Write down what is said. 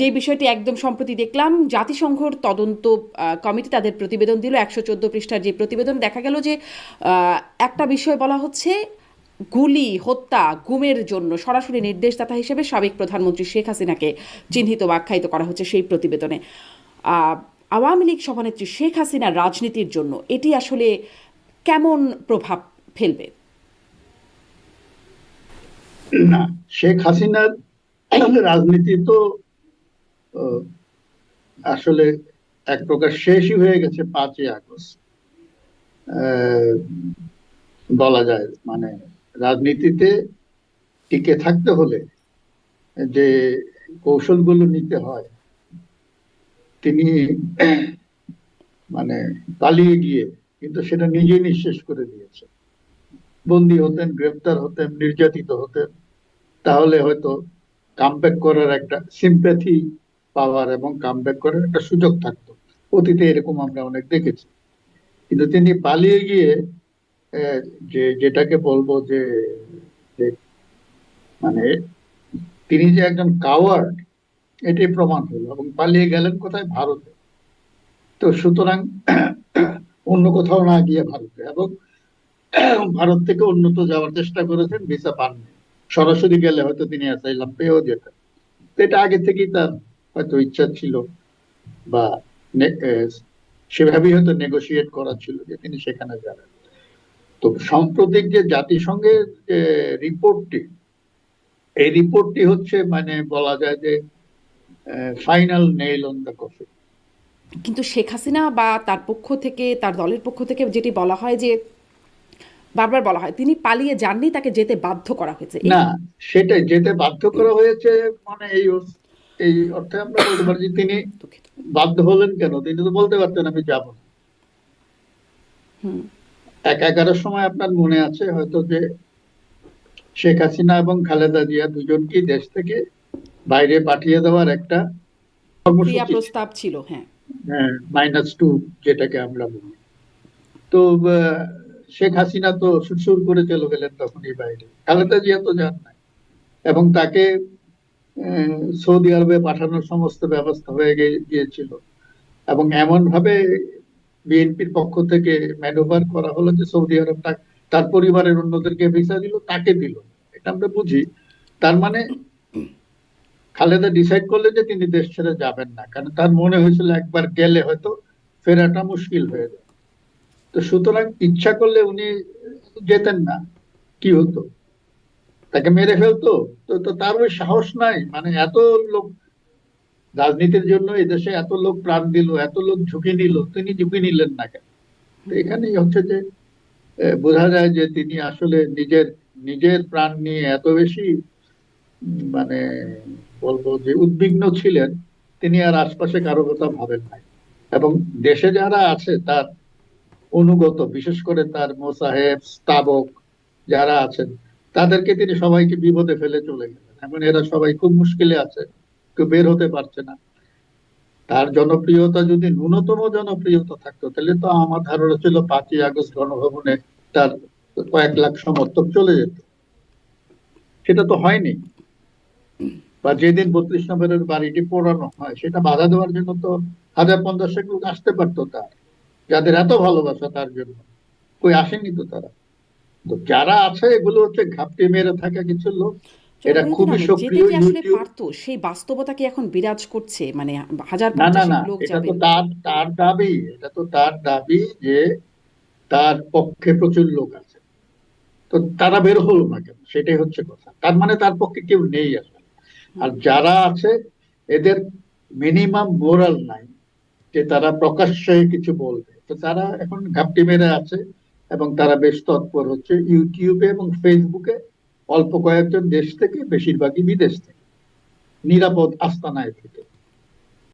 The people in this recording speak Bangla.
যে বিষয়টি একদম সম্প্রতি দেখলাম, জাতিসংঘর তদন্ত কমিটি তাদের প্রতিবেদন দিল, একশো চোদ্দ পৃষ্ঠার যে প্রতিবেদন দেখা গেল যে একটা বিষয় বলা হচ্ছে, গুলি, হত্যা, গুমের জন্য সরাসরি নির্দেশদাতা হিসেবে সাবেক প্রধানমন্ত্রী শেখ হাসিনাকে চিহ্নিত আখ্যায়িত করা হচ্ছে সেই প্রতিবেদনে। আওয়ামী লীগ সভানেত্রী শেখ হাসিনার রাজনীতির জন্য এটি আসলে কেমন প্রভাব ফেলবে? না, শেখ হাসিনার রাজনীতি তো আসলে এক প্রকার শেষই হয়ে গেছে পাঁচই আগস্ট। বলা যায় মানে রাজনীতিতে টিকে থাকতে হলে যে কৌশলগুলো নিতে হয়, তিনি মানে পালিয়ে গিয়ে কিন্তু সেটা নিজেই নিঃশেষ করে দিয়েছে বন্দী হতেন, গ্রেপ্তার হতেন, নির্যাতিত হতেন, তাহলে হয়তো কামব্যাক করার একটা সিম্প্যাথি পাওয়ার এবং কামব্যাক করার একটা সুযোগ থাকতো। অতীতে এরকম আমরা অনেক দেখেছি। কিন্তু তিনি পালিয়ে গিয়ে যে, যেটাকে বলব যে মানে তিনি যে একজন কাওয়ার্ড এটাই প্রমাণ হলো এবং পালিয়ে গেলেন কোথায়? ভারতে। তো সুতরাং অন্য কোথাও না গিয়ে ভারতে এবং ভারত থেকে উন্নত যাওয়ার চেষ্টা করেছেন ভিসা পাননি। সরাসরি গেলে হয়তো তিনি অ্যাসাইলাম পেয়েও যেতেন। এটা আগে থেকেই তার হয়তো ইচ্ছা ছিল বা সেভাবেই হয়তো নেগোসিয়েট করা ছিল যে তিনি সেখানে যাবেন। তো সাম্প্রতিক যে জাতিসংঘের যে রিপোর্টটি এই রিপোর্টটি হচ্ছে মানে বলা যায় যে final nail on the coffin কিন্তু শেখ হাসিনা বা তার পক্ষ থেকে তার দলের পক্ষ থেকে যেটি বলা হয় যে বারবার বলা হয় তিনি পালিয়ে যাননি তাকে যেতে বাধ্য করা হয়েছে। না সেটাই যেতে বাধ্য করা হয়েছে মানে এই এই অর্থে আমরা বলতে পারি যে তিনি বাধ্য হলেন কেন? তিনি তো বলতে পারতেন আমি যাব। এক এগারোর সময় আপনার মনে আছে হয়তো যে শেখ হাসিনা এবং খালেদা জিয়া দুজনকেই দেশ থেকে বাইরে পাঠিয়ে দেওয়ার একটা প্রস্তাব ছিল হ্যাঁ। মাইনাস টু যেটাকে আমরা বলি। তো শেখ হাসিনা তো সুরসুর করে চলে গেলেন তখনই বাইরে। খালেদা জিয়া তো যান নাই। এবং তাকে সৌদি আরবে পাঠানোর সমস্ত ব্যবস্থা হয়ে গিয়েছিল। এবং এমন ভাবে বিএনপির পক্ষ থেকে ম্যানোভার করা হলো যে সৌদি আরব তার পরিবারের অন্যদেরকে ভিসা দিল, তাকে দিল। এটা আমরা বুঝি। তার মানে খালেদা ডিসাইড করলে যে তিনি দেশ ছেড়ে যাবেন না, কারণ তার মনে হয়েছিল একবার গেলে হয়তো ফেরাটা মুশকিল হয়ে যাবে। তো সুতরাং ইচ্ছা করলে উনি যেতেন না, কি হতো? তাকে মেরে ফেলতো। তো তার ওই সাহস নাই। মানে এত লোক রাজনীতির জন্য এই দেশে এত লোক প্রাণ দিল, এত লোক ঝুঁকি নিল, তিনি ঝুঁকি নিলেন না কেন? এখানেই হচ্ছে যে বোঝা যায় যে তিনি আসলে নিজের নিজের প্রাণ নিয়ে এত বেশি মানে বলব যে উদ্বিগ্ন ছিলেন, তিনি আর আশপাশে কারও কথা ভাবেন নাই। এবং দেশে যারা আছে, তার অনুগত, বিশেষ করে তার মোসাহেব, স্তাবক যারা আছেন তাদেরকে তিনি সবাইকে বিপদে ফেলে চলে গেলেন। এখন এরা সবাই খুব মুশকিলে আছে, কেউ বের হতে পারছে না। তার জনপ্রিয়তা যদি ন্যূনতম জনপ্রিয়তা থাকতো, তাহলে তো আমার ধারণা ছিল পাঁচই আগস্ট গণভবনে তার কয়েক লাখ সমর্থক চলে যেত। সেটা তো হয়নি। বা যেদিন বত্রিশ নম্বরের বাড়িটি পোড়ানো হয়, সেটা বাধা দেওয়ার জন্য তো হাজার পঞ্চাশেক লোক আসতে পারতো তার। যাদের এত ভালোবাসা তার জন্য। কই আসেনি তো তারা? তো যারা আছে এগুলো হচ্ছে ঘাপটি মেরে থাকা কিছু লোক এটা খুবই সক্রিয় ইউটিউব। পারতো সেই বাস্তবতা কি এখন বিরাজ করছে? মানে হাজার না না না এটা তো তার তার দাবি এটা তো তার দাবি যে তার পক্ষে প্রচুর লোক আছে। তো তারা বের হলো না কেন? সেটাই হচ্ছে কথা। তার মানে তার পক্ষে কেউ নেই আসলে। আর যারা আছে এদের মিনিমাম মোরাল নাই যে তারা প্রকাশ্যে কিছু বলবে। তো তারা এখন ঘাপটি মেরে আছে। এবং তারা বেশ তৎপর হচ্ছে ইউটিউবে এবং ফেসবুকে অল্প কয়েকজন দেশ থেকে, বেশিরভাগই বিদেশ থেকে, নিরাপদ আস্তানায় থেকে।